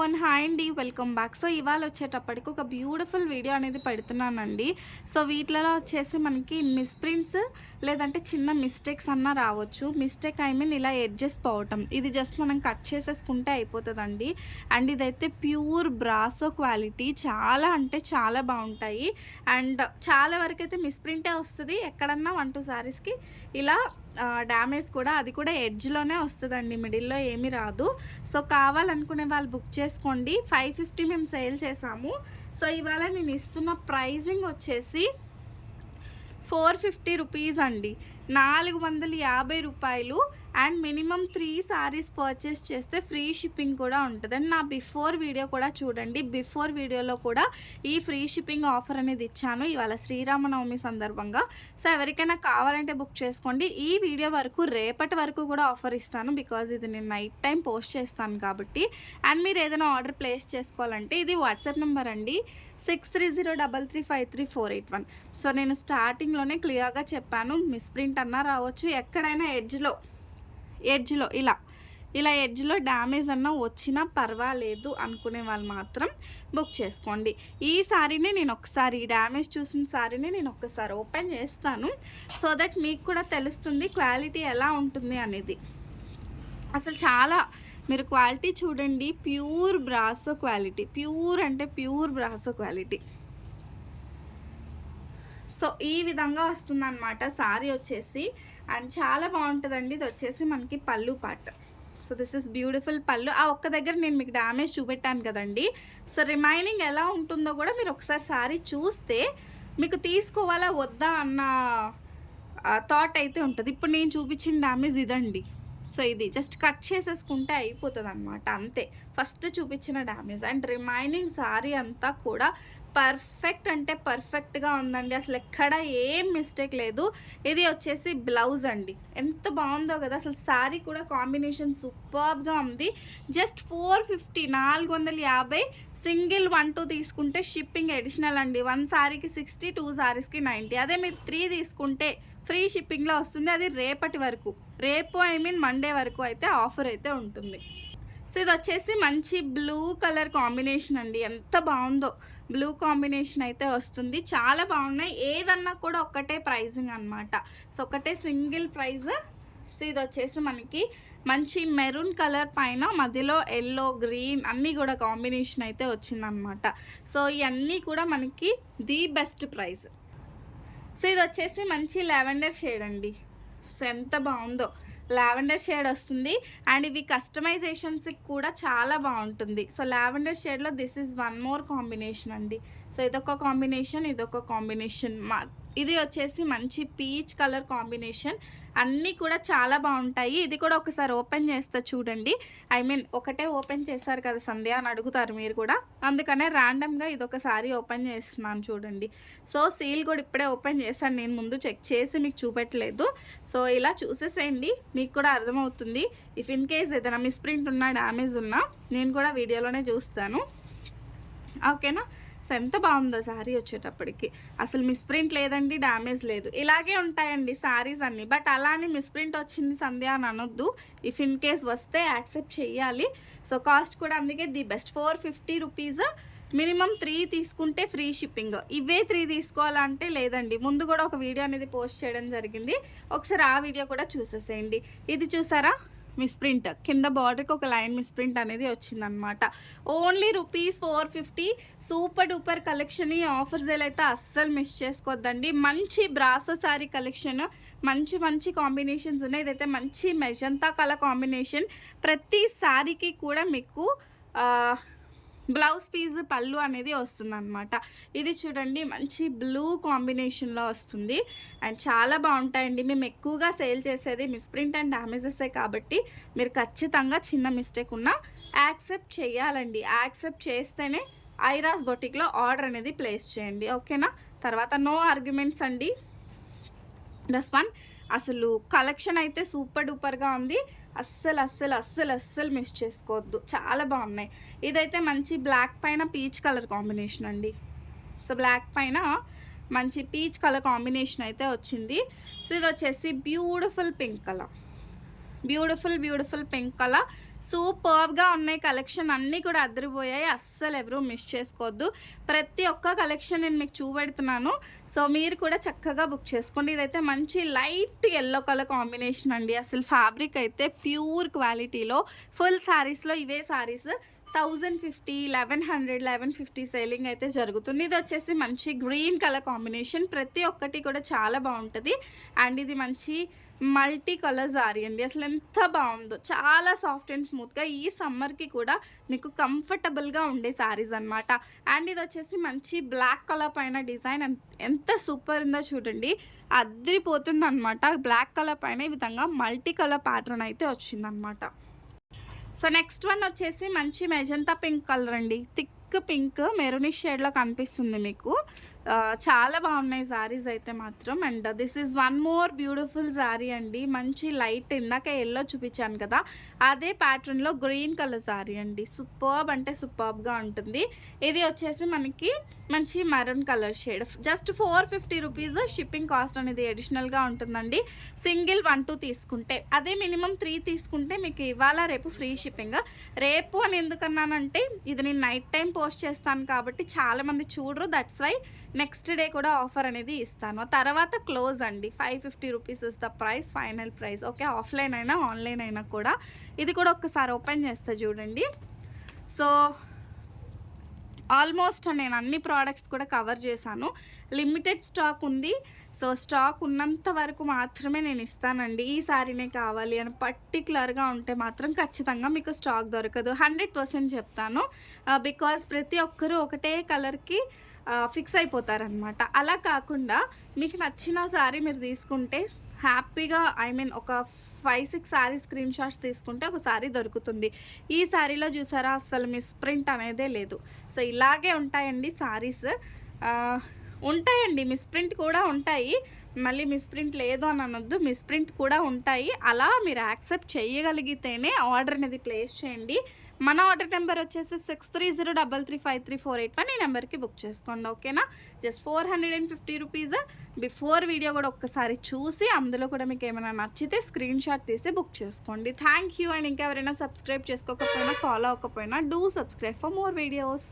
One hi అండి welcome back so ఇవాళ వచ్చేటప్పటికి ఒక బ్యూటిఫుల్ వీడియో అనేది పెడుతున్నానండి. సో వీటిలలో వచ్చేసి మనకి మిస్ప్రింట్స్ లేదంటే చిన్న మిస్టేక్స్ అన్నా రావచ్చు. మిస్టేక్ ఐ మీన్ ఇలా ఎడ్జెస్ పోవటం. ఇది జస్ట్ మనం కట్ చేసేసుకుంటే అయిపోతుందండి. అండ్ ఇదైతే ప్యూర్ బ్రాసో క్వాలిటీ చాలా అంటే చాలా బాగుంటాయి. అండ్ చాలా వరకు అయితే మిస్ప్రింటే వస్తుంది. ఎక్కడన్నా వన్ టూ శారీస్కి ఇలా డ్యామేజ్ కూడా అది కూడా ఎడ్జ్లోనే వస్తుందండి మిడిల్లో ఏమీ రాదు. సో కావాలనుకునే వాళ్ళు బుక్ చేసుకోండి. ఫైవ్ ఫిఫ్టీ మేము సేల్ చేసాము. సో ఇవాళ నేను ఇస్తున్న ప్రైజింగ్ వచ్చేసి ఫోర్ ఫిఫ్టీ రూపీస్ అండి. నాలుగు వందల యాభై రూపాయలు. And minimum three saris purchase చేస్తే ఫ్రీ షిప్పింగ్ కూడా ఉంటుంది. అండ్ నా బిఫోర్ వీడియో కూడా చూడండి. బిఫోర్ వీడియోలో కూడా ఈ ఫ్రీ షిప్పింగ్ ఆఫర్ అనేది ఇచ్చాను ఇవాళ శ్రీరామనవమి సందర్భంగా. సో ఎవరికైనా కావాలంటే బుక్ చేసుకోండి. ఈ వీడియో వరకు రేపటి వరకు కూడా ఆఫర్ ఇస్తాను బికాజ్ ఇది నేను నైట్ టైం పోస్ట్ చేస్తాను కాబట్టి. అండ్ మీరు ఏదైనా ఆర్డర్ ప్లేస్ చేసుకోవాలంటే ఇది వాట్సాప్ నెంబర్ అండి. Six three zero double three five three four eight one. So నేను స్టార్టింగ్లోనే క్లియర్గా చెప్పాను. మిస్ప్రింట్ అన్నా రావచ్చు. ఎక్కడైనా ఎడ్జ్లో ఎడ్జ్లో ఇలా. ఇలా ఎడ్జ్లో డ్యామేజ్ అన్న వచ్చినా పర్వాలేదు అనుకునే వాళ్ళు మాత్రం బుక్ చేసుకోండి. ఈ సారీనే నేను ఒకసారి డ్యామేజ్ చూసిన సారీనే నేను ఒక్కసారి ఓపెన్ చేస్తాను. సో దట్ మీకు కూడా తెలుస్తుంది క్వాలిటీ ఎలా ఉంటుంది అనేది. అసలు చాలా మీరు క్వాలిటీ చూడండి ప్యూర్ బ్రాసో క్వాలిటీ. ప్యూర్ అంటే ప్యూర్ బ్రాసో క్వాలిటీ. సో ఈ విధంగా వస్తుంది అనమాట సారీ వచ్చేసి. అండ్ చాలా బాగుంటుందండి. ఇది వచ్చేసి మనకి పళ్ళు పాట సో దిస్ ఇస్ బ్యూటిఫుల్ పళ్ళు. ఆ ఒక్క దగ్గర నేను మీకు డ్యామేజ్ చూపెట్టాను కదండి. సో రిమైనింగ్ ఎలా ఉంటుందో కూడా మీరు ఒకసారి సారీ చూస్తే మీకు తీసుకోవాలా వద్దా అన్న థాట్ అయితే ఉంటుంది. ఇప్పుడు నేను చూపించిన డ్యామేజ్ ఇదండి. సో ఇది జస్ట్ కట్ చేసేసుకుంటే అయిపోతుంది అనమాట అంతే. ఫస్ట్ చూపించిన డ్యామేజ్ అండ్ రిమైనింగ్ సారీ అంతా కూడా పర్ఫెక్ట్ అంటే పర్ఫెక్ట్గా ఉందండి. అసలు ఎక్కడ ఏం మిస్టేక్ లేదు. ఇది వచ్చేసి బ్లౌజ్ అండి. ఎంత బాగుందో కదా! అసలు శారీ కూడా కాంబినేషన్ సూపర్గా ఉంది. జస్ట్ ఫోర్ ఫిఫ్టీ నాలుగు వందల యాభై సింగిల్ వన్ టూ తీసుకుంటే షిప్పింగ్ అడిషనల్ అండి. వన్ శారీకి సిక్స్టీ టూ శారీస్కి నైంటీ. అదే మీరు త్రీ తీసుకుంటే ఫ్రీ షిప్పింగ్లో వస్తుంది. అది రేపటి వరకు. రేపు ఐ మీన్ మండే వరకు అయితే ఆఫర్ అయితే ఉంటుంది. సో ఇది వచ్చేసి మంచి బ్లూ కలర్ కాంబినేషన్ అండి. ఎంత బాగుందో. బ్లూ కాంబినేషన్ అయితే వస్తుంది. చాలా బాగున్నాయి. ఏదన్నా కూడా ఒక్కటే ప్రైజింగ్ అనమాట సో ఒకటే సింగిల్ ప్రైజ్. సో ఇది వచ్చేసి మనకి మంచి మెరూన్ కలర్ పైన మధ్యలో ఎల్లో గ్రీన్ అన్నీ కూడా కాంబినేషన్ అయితే వచ్చిందనమాట సో ఇవన్నీ కూడా మనకి ది బెస్ట్ ప్రైజ్. సో ఇది వచ్చేసి మంచి లెవెండర్ షేడ్ అండి. సో ఎంత బాగుందో. లావెండర్ షేడ్ వస్తుంది. అండ్ ఇవి కస్టమైజేషన్స్కి కూడా చాలా బాగుంటుంది. సో లావెండర్ షేడ్లో this is one more combination అండి. సో ఇదొక కాంబినేషన్ ఇదొక కాంబినేషన్ మా ఇది వచ్చేసి మంచి పీచ్ కలర్ కాంబినేషన్. అన్నీ కూడా చాలా బాగుంటాయి. ఇది కూడా ఒకసారి ఓపెన్ చేస్తే చూడండి. ఐ మీన్ ఒకటే ఓపెన్ చేశారు కదా సంధ్య అని అడుగుతారు మీరు కూడా. అందుకనే ర్యాండమ్గా ఇది ఒకసారి ఓపెన్ చేస్తున్నాను చూడండి. సో సీల్ కూడా ఇప్పుడే ఓపెన్ చేశాను. నేను ముందు చెక్ చేసి మీకు చూపెట్టలేదు. సో ఇలా చూసేసేయండి. మీకు కూడా అర్థమవుతుంది. ఇఫ్ ఇన్ కేస్ ఏదైనా మిస్ప్రింట్ ఉన్నా డ్యామేజ్ ఉన్నా నేను కూడా వీడియోలోనే చూస్తాను. ఓకేనా? సో ఎంత బాగుందో శారీ వచ్చేటప్పటికి? అసలు మిస్ప్రింట్ లేదండి డ్యామేజ్ లేదు. ఇలాగే ఉంటాయండి శారీస్ అన్నీ. బట్ అలానే మిస్ప్రింట్ వచ్చింది సంధ్య అని అనొద్దు. ఇఫ్ ఇన్ కేస్ వస్తే యాక్సెప్ట్ చేయాలి సో కాస్ట్ కూడా అందుకే the best four fifty rupees minimum three తీసుకుంటే ఫ్రీ షిప్పింగ్ ఇవే త్రీ తీసుకోవాలంటే లేదండి. ముందు కూడా ఒక వీడియో అనేది పోస్ట్ చేయడం జరిగింది. ఒకసారి ఆ వీడియో కూడా చూసేసేయండి. ఇది చూసారా? మిస్ప్రింట్ కింద బార్డర్కి ఒక లైన్ మిస్ప్రింట్ అనేది వచ్చిందనమాట only rupees four fifty super duper collection ఈ ఆఫర్ సేల్ అయితే అస్సలు మిస్ చేసుకోవద్దండి మంచి బ్రాసో శారీ కలెక్షన్ మంచి మంచి కాంబినేషన్స్ ఉన్నాయి. ఇదైతే మంచి మెజంతా కలర్ కాంబినేషన్. ప్రతి శారీకి కూడా మీకు బ్లౌజ్ పీస్ పళ్ళు అనేది వస్తుంది అనమాట ఇది చూడండి మంచి బ్లూ కాంబినేషన్లో వస్తుంది. అండ్ చాలా బాగుంటాయండి. మేము ఎక్కువగా సేల్ చేసేది మిస్ప్రింట్ అండ్ డ్యామేజెసే కాబట్టి మీరు ఖచ్చితంగా చిన్న మిస్టేక్ ఉన్నా యాక్సెప్ట్ చేయాలండి. యాక్సెప్ట్ చేస్తేనే ఐరాస్ బొటిక్లో ఆర్డర్ అనేది ప్లేస్ చేయండి. ఓకేనా తర్వాత నో ఆర్గ్యుమెంట్స్ అండి. దస్ వన్ అసలు కలెక్షన్ అయితే సూపర్ డూపర్గా ఉంది. అస్సలు అస్సలు అస్సలు అస్సలు మిస్ చేసుకోవద్దు. చాలా బాగున్నాయి. ఇదైతే మంచి బ్లాక్ పైన పీచ్ కలర్ కాంబినేషన్ అండి. సో బ్లాక్ పైన మంచి పీచ్ కలర్ కాంబినేషన్ అయితే వచ్చింది. సో ఇది వచ్చేసి beautiful pink colour beautiful beautiful pink colour. సూపర్గా ఉన్నాయి కలెక్షన్. అన్నీ కూడా అదిరిపోయాయి అస్సలు ఎవరూ మిస్ చేసుకోవద్దు. ప్రతి ఒక్క కలెక్షన్ నేను మీకు చూపెడుతున్నాను. సో మీరు కూడా చక్కగా బుక్ చేసుకోండి. ఇదైతే మంచి లైట్ ఎల్లో కలర్ కాంబినేషన్ అండి. అసలు ఫ్యాబ్రిక్ అయితే ప్యూర్ క్వాలిటీలో. ఫుల్ శారీస్లో ఇవే saris thousand fifty eleven hundred eleven fifty selling అయితే జరుగుతుంది. ఇది వచ్చేసి మంచి గ్రీన్ కలర్ కాంబినేషన్ ప్రతి ఒక్కటి కూడా చాలా బాగుంటుంది. అండ్ ఇది మంచి మల్టీ కలర్ జారీ అండి. అసలు ఎంత బాగుందో. చాలా సాఫ్ట్ అండ్ స్మూత్గా ఈ సమ్మర్కి కూడా మీకు కంఫర్టబుల్గా ఉండే శారీస్ అనమాట అండ్ ఇది వచ్చేసి మంచి బ్లాక్ కలర్ పైన డిజైన్ ఎంత సూపర్ ఉందో చూడండి. అద్దరిపోతుంది అనమాట బ్లాక్ కలర్ పైన ఈ విధంగా మల్టీ కలర్ ప్యాటర్న్ అయితే వచ్చిందనమాట సో నెక్స్ట్ వన్ వచ్చేసి మంచి మెజంతా పింక్ కలర్ అండి. థిక్ పింక్ మెరూనిష్ షేడ్లో కనిపిస్తుంది మీకు. చాలా బాగున్నాయి శారీస్ అయితే మాత్రం. And this is one more beautiful sari అండి. మంచి లైట్ ఇందాక ఎల్లో చూపించాను కదా. అదే ప్యాటర్న్లో గ్రీన్ కలర్ శారీ అండి. సూపర్బ్ అంటే సూపర్బ్గా ఉంటుంది. ఇది వచ్చేసి మనకి మంచి maroon colour shade just four fifty rupees shipping cost అనేది అడిషనల్గా ఉంటుందండి. సింగిల్ వన్ టూ తీసుకుంటే. అదే మినిమం త్రీ తీసుకుంటే మీకు ఇవాళ రేపు ఫ్రీ షిప్పింగ్ రేపు అని ఎందుకన్నానంటే ఇది నేను నైట్ టైం పోస్ట్ చేస్తాను కాబట్టి చాలామంది చూడరు. దట్స్ వై నెక్స్ట్ డే కూడా ఆఫర్ అనేది ఇస్తాను. తర్వాత క్లోజ్ అండి. Five fifty rupees is the price final price. Okay offline అయినా ఆన్లైన్ అయినా కూడా. ఇది కూడా ఒక్కసారి ఓపెన్ చేస్తా చూడండి. సో ఆల్మోస్ట్ నేను అన్ని ప్రోడక్ట్స్ కూడా కవర్ చేశాను. లిమిటెడ్ స్టాక్ ఉంది. సో స్టాక్ ఉన్నంత వరకు మాత్రమే నేను ఇస్తానండి. ఈ సారీనే కావాలి అని పర్టికులర్గా ఉంటే మాత్రం ఖచ్చితంగా మీకు స్టాక్ దొరకదు. హండ్రెడ్ పర్సెంట్ చెప్తాను. బికాస్ ప్రతి ఒక్కరూ ఒకటే కలర్కి ఫిక్స్ అయిపోతారనమాట అలా కాకుండా మీకు నచ్చిన శారీ మీరు తీసుకుంటే హ్యాపీగా ఐ మీన్ ఒక five six sari screen shots తీసుకుంటే ఒక శారీ దొరుకుతుంది. ఈ శారీలో చూసారా అసలు మిస్ ప్రింట్ అనేదే లేదు. సో ఇలాగే ఉంటాయండి శారీస్ ఉంటాయండి. మిస్ప్రింట్ కూడా ఉంటాయి. మళ్ళీ మిస్ప్రింట్ లేదు అని అనొద్దు. మిస్ప్రింట్ కూడా ఉంటాయి. అలా మీరు యాక్సెప్ట్ చేయగలిగితేనే ఆర్డర్ అనేది ప్లేస్ చేయండి. మన ఆర్డర్ నెంబర్ వచ్చేసి six three zero double three five three four eight one ఈ నెంబర్కి బుక్ చేసుకోండి. ఓకేనా? Just four hundred and fifty rupees before video కూడా ఒక్కసారి చూసి అందులో కూడా మీకు ఏమైనా నచ్చితే స్క్రీన్ షాట్ తీసి బుక్ చేసుకోండి. థ్యాంక్ యూ అండ్ ఇంకా ఎవరైనా సబ్స్క్రైబ్ చేసుకోకపోయినా ఫాలో అవ్వకపోయినా do subscribe for more videos.